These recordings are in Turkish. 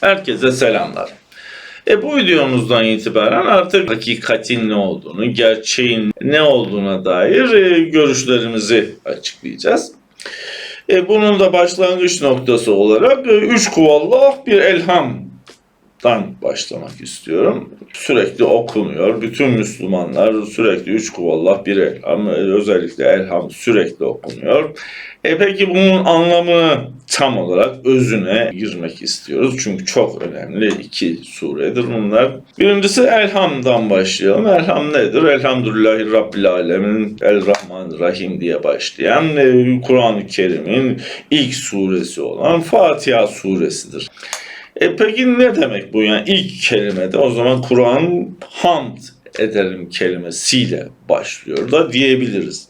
Herkese selamlar. E bu videomuzdan itibaren artık hakikatin ne olduğunu, gerçeğin ne olduğuna dair e, görüşlerimizi açıklayacağız. E bunun da başlangıç noktası olarak e, üç kuvallah bir elhamdan başlamak istiyorum. Sürekli okunuyor. Bütün Müslümanlar sürekli üç kuvallah bir elham, özellikle elham sürekli okunuyor. E peki bunun anlamını tam olarak özüne girmek istiyoruz. Çünkü çok önemli iki suredir bunlar. Birincisi Elham'dan başlayalım. Elham nedir? Elhamdülillahi Rabbil Alemin El-Rahman-Rahim diye başlayan e, Kur'an-ı Kerim'in ilk suresi olan Fatiha suresidir. E peki ne demek bu yani ilk kelimede? O zaman Kur'an hamd ederim kelimesiyle başlıyor da diyebiliriz.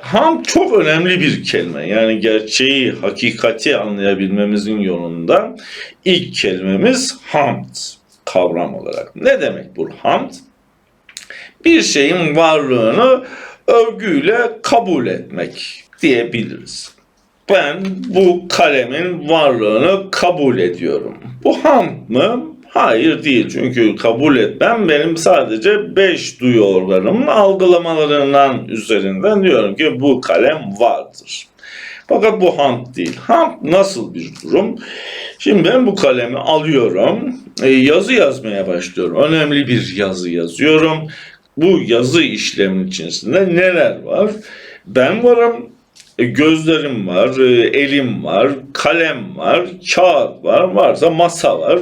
Ham çok önemli bir kelime. Yani gerçeği, hakikati anlayabilmemizin yolunda ilk kelimemiz hamd kavram olarak. Ne demek bu hamd? Bir şeyin varlığını övgüyle kabul etmek diyebiliriz. Ben bu kalemin varlığını kabul ediyorum. Bu hamd mı? Hayır değil. Çünkü kabul etmem benim sadece beş duyu organımın algılamalarından üzerinden diyorum ki bu kalem vardır. Fakat bu hamd değil. Hamd nasıl bir durum? Şimdi ben bu kalemi alıyorum, e, yazı yazmaya başlıyorum. Önemli bir yazı yazıyorum. Bu yazı işlemin içerisinde neler var? Ben varım, gözlerim var, e, elim var, kalem var, kağıt var, varsa masa var.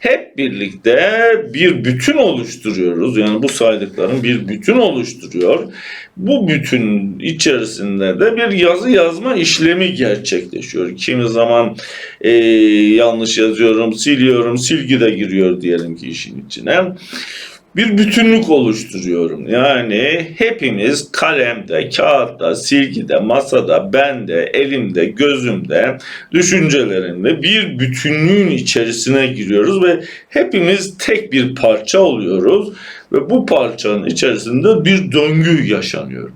Hep birlikte bir bütün oluşturuyoruz. Yani bu saydıkların bir bütün oluşturuyor. Bu bütün içerisinde de bir yazı yazma işlemi gerçekleşiyor. Kimi zaman e, yanlış yazıyorum, siliyorum, silgi de giriyor diyelim ki işin içine bir bütünlük oluşturuyorum. Yani hepimiz kalemde, kağıtta, silgide, masada, bende, elimde, gözümde, düşüncelerimde bir bütünlüğün içerisine giriyoruz ve hepimiz tek bir parça oluyoruz ve bu parçanın içerisinde bir döngü yaşanıyor.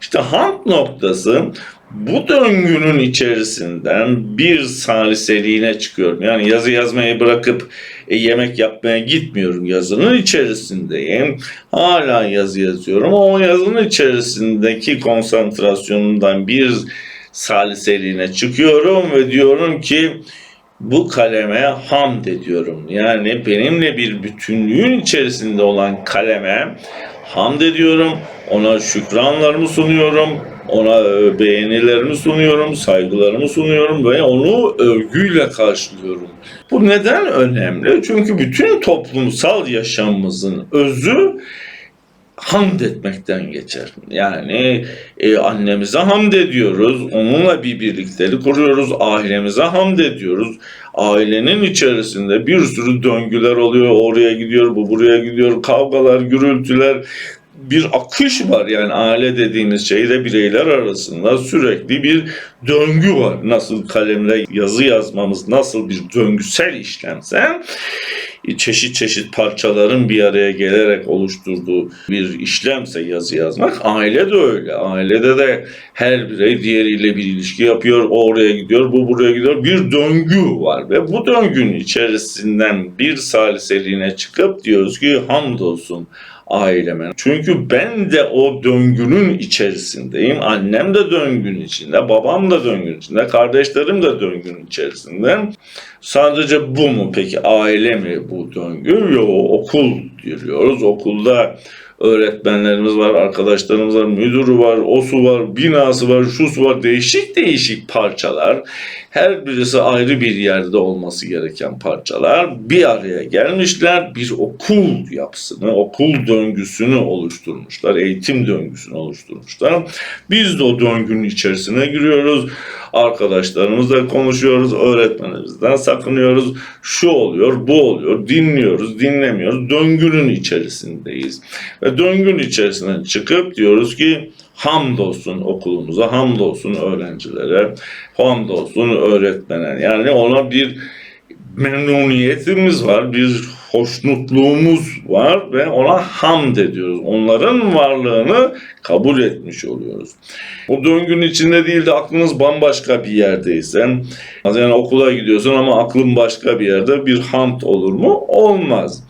İşte hamd noktası bu döngünün içerisinden bir saliseliğine çıkıyorum. Yani yazı yazmayı bırakıp e, yemek yapmaya gitmiyorum. Yazının içerisindeyim. Hala yazı yazıyorum. O yazının içerisindeki konsantrasyonundan bir saliseliğine çıkıyorum ve diyorum ki bu kaleme hamd ediyorum. Yani benimle bir bütünlüğün içerisinde olan kaleme hamd ediyorum. Ona şükranlarımı sunuyorum ona e, beğenilerimi sunuyorum, saygılarımı sunuyorum ve onu övgüyle karşılıyorum. Bu neden önemli? Çünkü bütün toplumsal yaşamımızın özü hamd etmekten geçer. Yani e, annemize hamd ediyoruz, onunla bir birliktelik kuruyoruz, ailemize hamd ediyoruz. Ailenin içerisinde bir sürü döngüler oluyor, oraya gidiyor, bu buraya gidiyor, kavgalar, gürültüler, bir akış var yani aile dediğimiz şeyde bireyler arasında sürekli bir döngü var. Nasıl kalemle yazı yazmamız nasıl bir döngüsel işlemse çeşit çeşit parçaların bir araya gelerek oluşturduğu bir işlemse yazı yazmak aile de öyle. Ailede de her birey diğeriyle bir ilişki yapıyor. O oraya gidiyor, bu buraya gidiyor. Bir döngü var ve bu döngünün içerisinden bir saliseliğine çıkıp diyoruz ki hamdolsun aileme. Çünkü ben de o döngünün içerisindeyim. Annem de döngünün içinde, babam da döngünün içinde, kardeşlerim de döngünün içerisinde. Sadece bu mu peki? Aile mi bu döngü? Yok okul diyoruz. Okulda öğretmenlerimiz var, arkadaşlarımız var, müdürü var, osu var, binası var, şusu var, değişik değişik parçalar. Her birisi ayrı bir yerde olması gereken parçalar bir araya gelmişler. Bir okul yapısını, okul döngüsünü oluşturmuşlar, eğitim döngüsünü oluşturmuşlar. Biz de o döngünün içerisine giriyoruz. Arkadaşlarımızla konuşuyoruz, öğretmenimizden sakınıyoruz. Şu oluyor, bu oluyor, dinliyoruz, dinlemiyoruz. Döngünün içerisindeyiz. Ve döngünün içerisinden çıkıp diyoruz ki hamdolsun okulumuza, hamdolsun öğrencilere, hamdolsun öğretmene. Yani ona bir memnuniyetimiz var, bir hoşnutluğumuz var ve ona hamd ediyoruz. Onların varlığını kabul etmiş oluyoruz. Bu döngünün içinde değil de aklınız bambaşka bir yerdeyse, yani okula gidiyorsun ama aklın başka bir yerde bir hamd olur mu? Olmaz.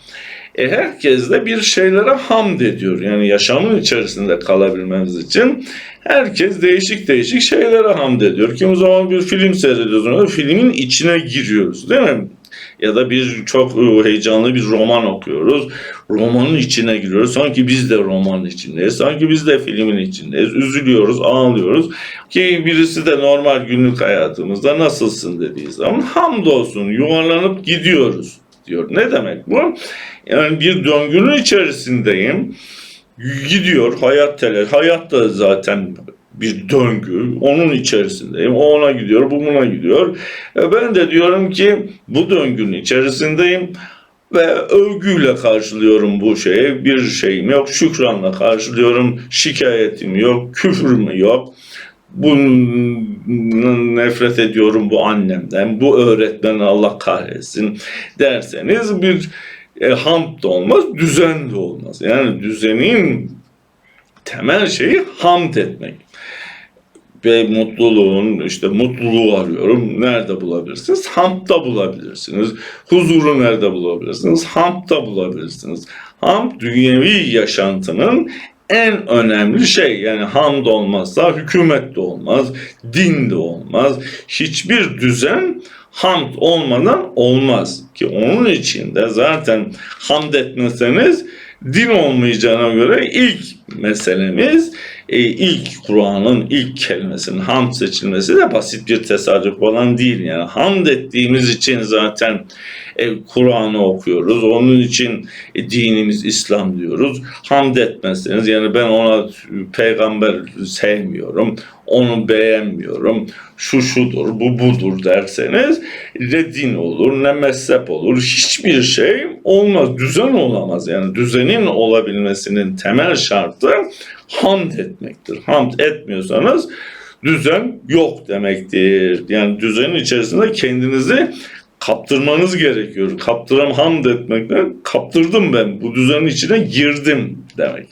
E herkes de bir şeylere hamd ediyor. Yani yaşamın içerisinde kalabilmemiz için herkes değişik değişik şeylere hamd ediyor. Kimi zaman bir film seyrediyoruz, filmin içine giriyoruz değil mi? Ya da bir çok e, heyecanlı bir roman okuyoruz. Romanın içine giriyoruz. Sanki biz de romanın içindeyiz. Sanki biz de filmin içindeyiz. Üzülüyoruz, ağlıyoruz. Ki birisi de normal günlük hayatımızda nasılsın dediği zaman hamdolsun yuvarlanıp gidiyoruz diyor. Ne demek bu? Yani bir döngünün içerisindeyim. Gidiyor hayat teler. Hayat da zaten bir döngü. Onun içerisindeyim. O ona gidiyor, bu buna gidiyor. E ben de diyorum ki bu döngünün içerisindeyim ve övgüyle karşılıyorum bu şeyi. Bir şeyim yok. Şükranla karşılıyorum. Şikayetim yok. Küfürüm yok. Bunun nefret ediyorum bu annemden. Bu öğretmen Allah kahretsin derseniz bir e, hamd da olmaz, düzen de olmaz. Yani düzenin temel şeyi hamd etmek. Ve mutluluğun, işte mutluluğu arıyorum. Nerede bulabilirsiniz? Hamd'da bulabilirsiniz. Huzuru nerede bulabilirsiniz? Hamd'da bulabilirsiniz. Hamd dünyevi yaşantının en önemli şey. Yani hamd olmazsa hükümet de olmaz, din de olmaz. Hiçbir düzen hamd olmadan olmaz. Ki onun için de zaten hamd etmeseniz din olmayacağına göre ilk meselemiz e, ilk Kur'an'ın ilk kelimesinin hamd seçilmesi de basit bir tesadüf falan değil. Yani hamd ettiğimiz için zaten e, Kur'an'ı okuyoruz. Onun için e, dinimiz İslam diyoruz. Hamd etmezseniz yani ben ona peygamber sevmiyorum, onu beğenmiyorum, şu şudur, bu budur derseniz ne din olur, ne mezhep olur, hiçbir şey olmaz, düzen olamaz. Yani düzenin olabilmesinin temel şartı hamd etmektir. Hamd etmiyorsanız düzen yok demektir. Yani düzenin içerisinde kendinizi kaptırmanız gerekiyor. Kaptıram hamd etmekle kaptırdım ben. Bu düzenin içine girdim demek.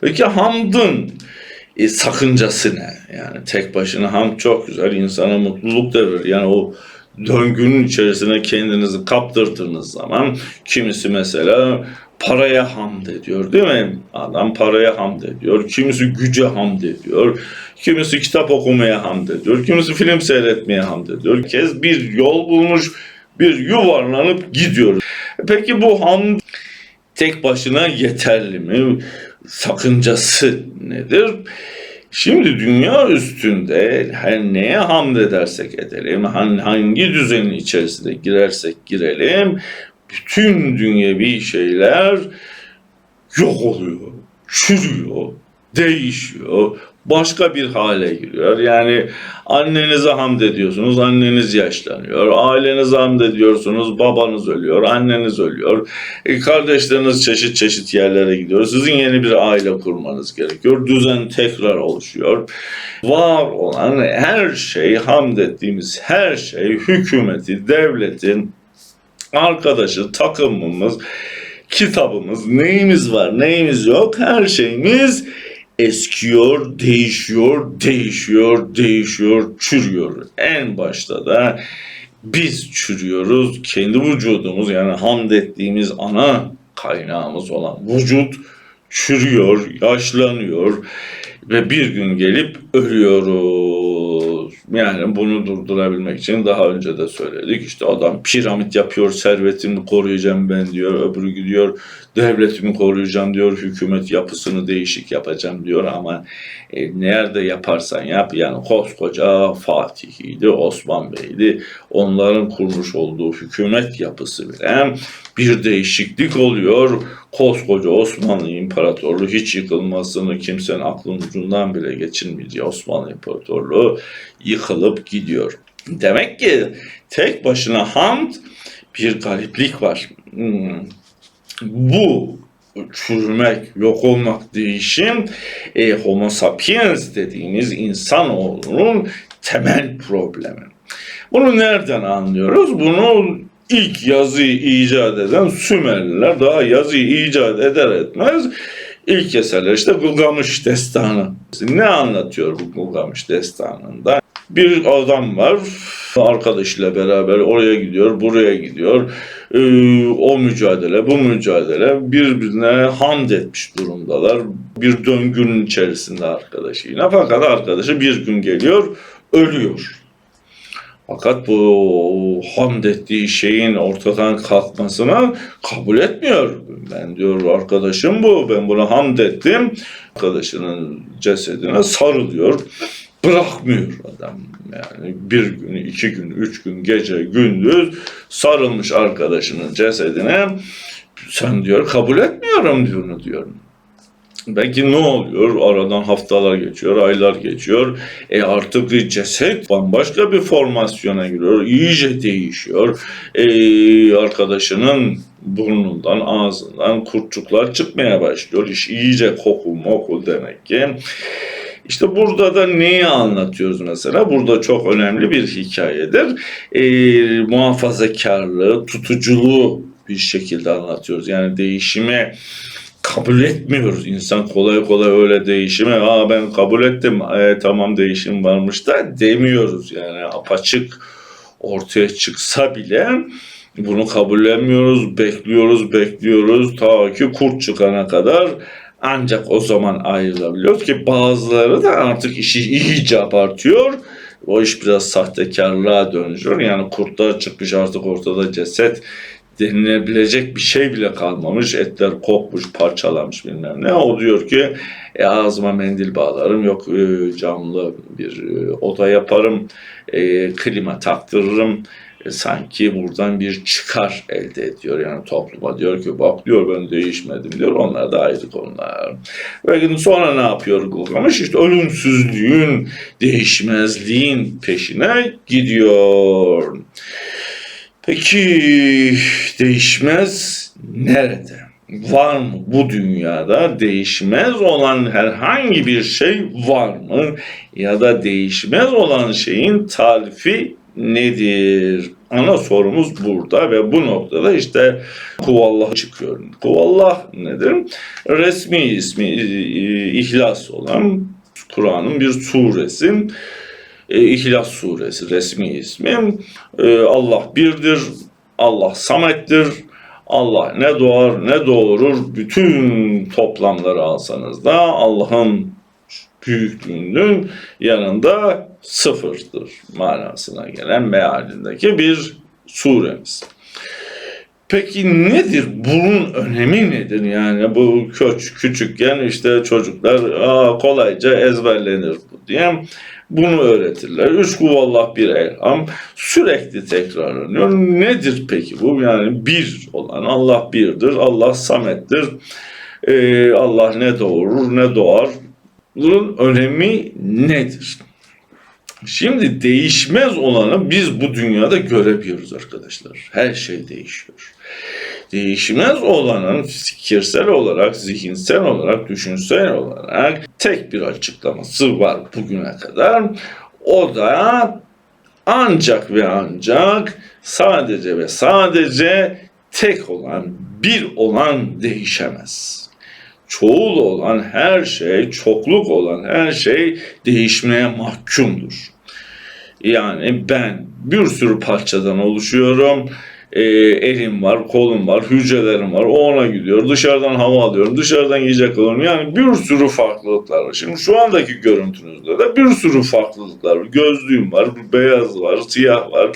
Peki hamdın e, sakıncası ne? Yani tek başına hamd çok güzel. insana mutluluk da verir. Yani o döngünün içerisine kendinizi kaptırdığınız zaman kimisi mesela paraya hamd ediyor değil mi? Adam paraya hamd ediyor. Kimisi güce hamd ediyor. Kimisi kitap okumaya hamd ediyor. Kimisi film seyretmeye hamd ediyor. Herkes bir yol bulmuş, bir yuvarlanıp gidiyor. Peki bu hamd tek başına yeterli mi? Sakıncası nedir? Şimdi dünya üstünde her neye hamd edersek edelim, hangi düzenin içerisinde girersek girelim, bütün dünyevi şeyler yok oluyor, çürüyor, değişiyor, başka bir hale giriyor. Yani annenize hamd ediyorsunuz, anneniz yaşlanıyor. Ailenize hamd ediyorsunuz, babanız ölüyor, anneniz ölüyor. E, kardeşleriniz çeşit çeşit yerlere gidiyor. Sizin yeni bir aile kurmanız gerekiyor. Düzen tekrar oluşuyor. Var olan her şey, hamd ettiğimiz her şey, hükümeti, devletin, arkadaşı, takımımız, kitabımız, neyimiz var, neyimiz yok, her şeyimiz eskiyor, değişiyor, değişiyor, değişiyor, çürüyor. En başta da biz çürüyoruz. Kendi vücudumuz yani hamd ettiğimiz ana kaynağımız olan vücut çürüyor, yaşlanıyor ve bir gün gelip ölüyoruz. Yani bunu durdurabilmek için daha önce de söyledik. İşte adam piramit yapıyor, servetimi koruyacağım ben diyor. Öbürü gidiyor, devletimi koruyacağım diyor. Hükümet yapısını değişik yapacağım diyor ama e, nerede yaparsan yap yani koskoca Fatih'iydi, Osman Bey'di. Onların kurmuş olduğu hükümet yapısı bile bir değişiklik oluyor. Koskoca Osmanlı İmparatorluğu hiç yıkılmasını kimsenin aklının ucundan bile geçirmeyeceği Osmanlı İmparatorluğu yıkılıp gidiyor. Demek ki tek başına hamd bir gariplik var. Hmm. Bu çürümek, yok olmak değişim e, homo sapiens dediğimiz insanoğlunun temel problemi. Bunu nereden anlıyoruz? Bunu ilk yazıyı icat eden Sümerliler daha yazıyı icat eder etmez ilk eserler işte Gılgamış Destanı. Ne anlatıyor bu Gılgamış Destanı'nda? Bir adam var arkadaşıyla beraber oraya gidiyor, buraya gidiyor. Ee, o mücadele, bu mücadele birbirine hamd etmiş durumdalar. Bir döngünün içerisinde arkadaşıyla. Fakat arkadaşı bir gün geliyor, ölüyor. Fakat bu hamd ettiği şeyin ortadan kalkmasına kabul etmiyor. Ben diyor arkadaşım bu, ben buna hamd ettim. Arkadaşının cesedine sarılıyor. Bırakmıyor adam. Yani bir gün, iki gün, üç gün, gece, gündüz sarılmış arkadaşının cesedine. Sen diyor kabul etmiyorum diyor diyor. Belki ne oluyor? Aradan haftalar geçiyor, aylar geçiyor. E artık ceset bambaşka bir formasyona giriyor. iyice değişiyor. E, arkadaşının burnundan, ağzından kurtçuklar çıkmaya başlıyor. İş iyice kokul mokul demek ki. İşte burada da neyi anlatıyoruz mesela? Burada çok önemli bir hikayedir. E, muhafazakarlığı, tutuculuğu bir şekilde anlatıyoruz. Yani değişime kabul etmiyoruz. İnsan kolay kolay öyle değişime aa ben kabul ettim e, tamam değişim varmış da demiyoruz. Yani apaçık ortaya çıksa bile bunu kabullenmiyoruz, bekliyoruz, bekliyoruz ta ki kurt çıkana kadar ancak o zaman ayrılabiliyoruz ki bazıları da artık işi iyice abartıyor. O iş biraz sahtekarlığa dönüşüyor. Yani kurtlar çıkmış artık ortada ceset denilebilecek bir şey bile kalmamış. Etler kopmuş, parçalanmış bilmem ne. O diyor ki e, ağzıma mendil bağlarım, yok e, camlı bir e, oda yaparım, e, klima taktırırım. E, sanki buradan bir çıkar elde ediyor. Yani topluma diyor ki bak diyor ben değişmedim diyor. Onlar da ayrı konular. Ve sonra ne yapıyor Gılgamış? İşte ölümsüzlüğün, değişmezliğin peşine gidiyor. Peki değişmez nerede? Var mı bu dünyada değişmez olan herhangi bir şey var mı? Ya da değişmez olan şeyin tarifi nedir? Ana sorumuz burada ve bu noktada işte Kuvallah çıkıyor. Kuvallah nedir? Resmi ismi e, İhlas olan Kur'an'ın bir suresi. E, İhlas suresi resmi ismi. E, Allah birdir, Allah samettir, Allah ne doğar ne doğurur bütün toplamları alsanız da Allah'ın büyüklüğünün yanında sıfırdır manasına gelen mealindeki bir suremiz. Peki nedir? Bunun önemi nedir? Yani bu köç küçükken işte çocuklar Aa, kolayca ezberlenir bu diye bunu öğretirler. Üç kuvallah bir elham sürekli tekrarlanıyor. Nedir peki bu? Yani bir olan Allah birdir, Allah samettir. Ee, Allah ne doğurur ne doğar. Bunun önemi nedir? Şimdi değişmez olanı biz bu dünyada görebiliyoruz arkadaşlar. Her şey değişiyor. Değişmez olanın fikirsel olarak, zihinsel olarak, düşünsel olarak tek bir açıklaması var bugüne kadar. O da ancak ve ancak sadece ve sadece tek olan, bir olan değişemez çoğul olan her şey, çokluk olan her şey değişmeye mahkumdur. Yani ben bir sürü parçadan oluşuyorum. E, elim var, kolum var, hücrelerim var. O ona gidiyor. Dışarıdan hava alıyorum. Dışarıdan yiyecek alıyorum. Yani bir sürü farklılıklar var. Şimdi şu andaki görüntünüzde de bir sürü farklılıklar var. Gözlüğüm var, beyaz var, siyah var.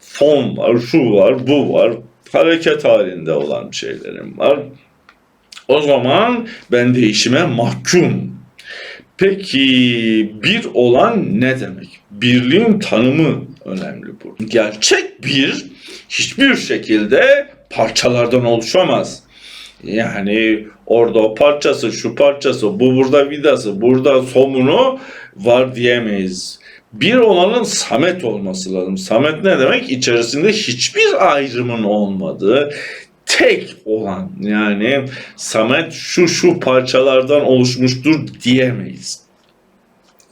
Fon var, şu var, bu var. Hareket halinde olan şeylerim var. O zaman ben değişime mahkum. Peki bir olan ne demek? Birliğin tanımı önemli burada. Gerçek bir hiçbir şekilde parçalardan oluşamaz. Yani orada o parçası, şu parçası, bu burada vidası, burada somunu var diyemeyiz. Bir olanın samet olması lazım. Samet ne demek? İçerisinde hiçbir ayrımın olmadığı, tek olan yani Samet şu şu parçalardan oluşmuştur diyemeyiz.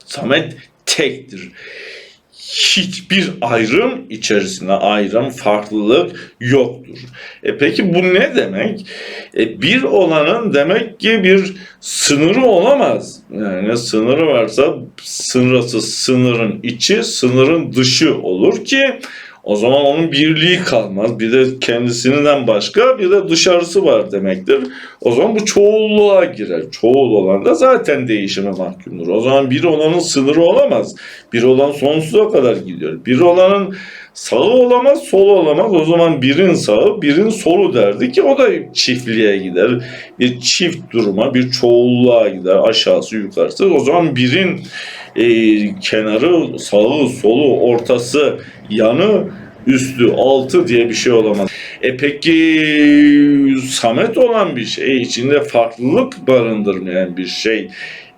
Samet tektir. hiçbir ayrım içerisinde ayrım, farklılık yoktur. E peki bu ne demek? E bir olanın demek ki bir sınırı olamaz. Yani sınırı varsa sınırası sınırın içi, sınırın dışı olur ki o zaman onun birliği kalmaz. Bir de kendisinden başka bir de dışarısı var demektir. O zaman bu çoğulluğa girer. Çoğul olan da zaten değişime mahkumdur. O zaman bir olanın sınırı olamaz. Bir olan sonsuza kadar gidiyor. Bir olanın sağı olamaz, solu olamaz. O zaman birin sağı, birin solu derdi ki o da çiftliğe gider. Bir çift duruma, bir çoğulluğa gider. Aşağısı, yukarısı. O zaman birin e, kenarı, sağı, solu, ortası, yanı, üstü, altı diye bir şey olamaz. E peki samet olan bir şey, içinde farklılık barındırmayan bir şey e,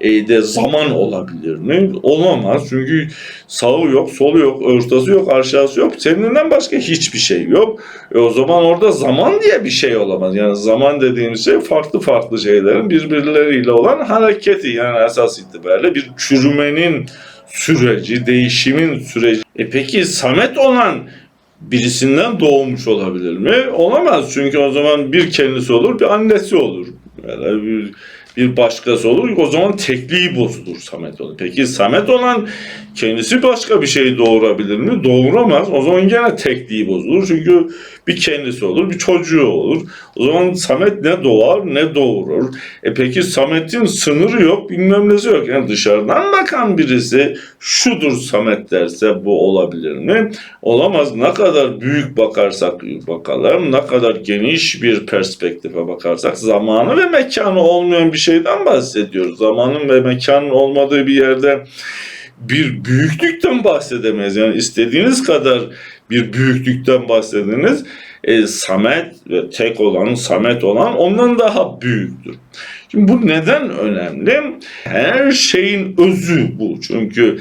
de zaman olabilir mi? Olamaz. Çünkü sağı yok, solu yok, ortası yok, aşağısı yok. Kendinden başka hiçbir şey yok. E o zaman orada zaman diye bir şey olamaz. Yani zaman dediğimiz şey farklı farklı şeylerin birbirleriyle olan hareketi. Yani esas itibariyle bir çürümenin süreci, değişimin süreci. E peki samet olan birisinden doğmuş olabilir mi? Olamaz çünkü o zaman bir kendisi olur, bir annesi olur. Yani bir, bir başkası olur. O zaman tekliği bozulur Samet olan. Peki Samet olan kendisi başka bir şey doğurabilir mi? Doğuramaz. O zaman gene tekliği bozulur. Çünkü bir kendisi olur, bir çocuğu olur. O zaman Samet ne doğar ne doğurur. E peki Samet'in sınırı yok, bilmem nesi yok. Yani dışarıdan bakan birisi şudur Samet derse bu olabilir mi? Olamaz. Ne kadar büyük bakarsak bakalım, ne kadar geniş bir perspektife bakarsak zamanı ve mekanı olmayan bir şeyden bahsediyoruz. Zamanın ve mekanın olmadığı bir yerde bir büyüklükten bahsedemeyiz. Yani istediğiniz kadar bir büyüklükten bahsediniz. E, Samet ve tek olan, Samet olan ondan daha büyüktür. Şimdi bu neden önemli? Her şeyin özü bu. Çünkü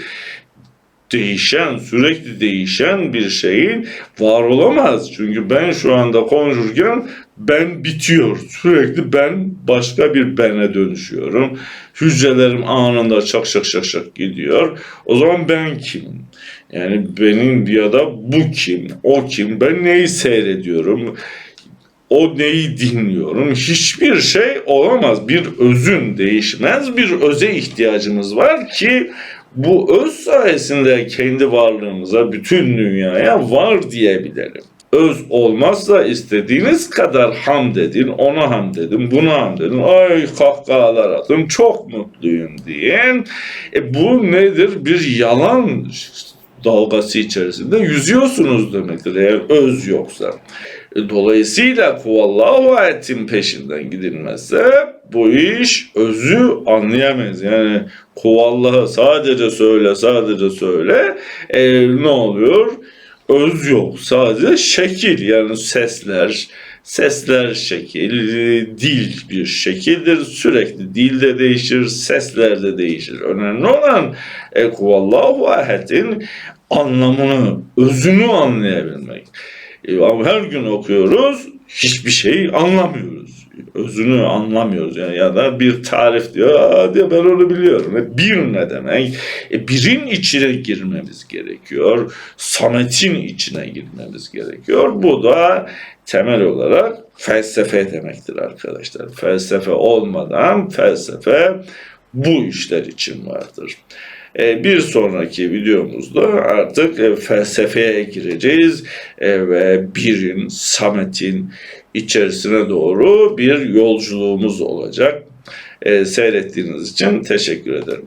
değişen, sürekli değişen bir şeyin var olamaz. Çünkü ben şu anda konuşurken ben bitiyor. Sürekli ben başka bir bene dönüşüyorum. Hücrelerim anında çak çak çak çak gidiyor. O zaman ben kimim? Yani benim ya da bu kim? O kim? Ben neyi seyrediyorum? O neyi dinliyorum? Hiçbir şey olamaz. Bir özün değişmez bir öze ihtiyacımız var ki bu öz sayesinde kendi varlığımıza, bütün dünyaya var diyebilirim. Öz olmazsa istediğiniz kadar hamd edin, ona hamd edin, buna hamd edin, ay kahkahalar atın, çok mutluyum diyen. E bu nedir? Bir yalan dalgası içerisinde yüzüyorsunuz demektir eğer öz yoksa. E, Dolayısıyla kuvallahu ayetin peşinden gidilmezse bu iş özü anlayamayız. Yani kuvallahı sadece söyle sadece söyle e, ne oluyor? Öz yok. Sadece şekil yani sesler, Sesler şekil, dil bir şekildir. Sürekli dilde değişir, sesler de değişir. Önemli olan ekvallahu ahedin anlamını, özünü anlayabilmek. E, ama her gün okuyoruz, hiçbir şey anlamıyoruz. Özünü anlamıyoruz yani ya da bir tarif diyor, Aa, diyor ben onu biliyorum. E, bir ne demek? E, birin içine girmemiz gerekiyor. Samet'in içine girmemiz gerekiyor. Bu da temel olarak felsefe demektir arkadaşlar. Felsefe olmadan felsefe bu işler için vardır. E, Bir sonraki videomuzda artık e, felsefeye gireceğiz E, ve birin, Samet'in içerisine doğru bir yolculuğumuz olacak. E, Seyrettiğiniz için teşekkür ederim.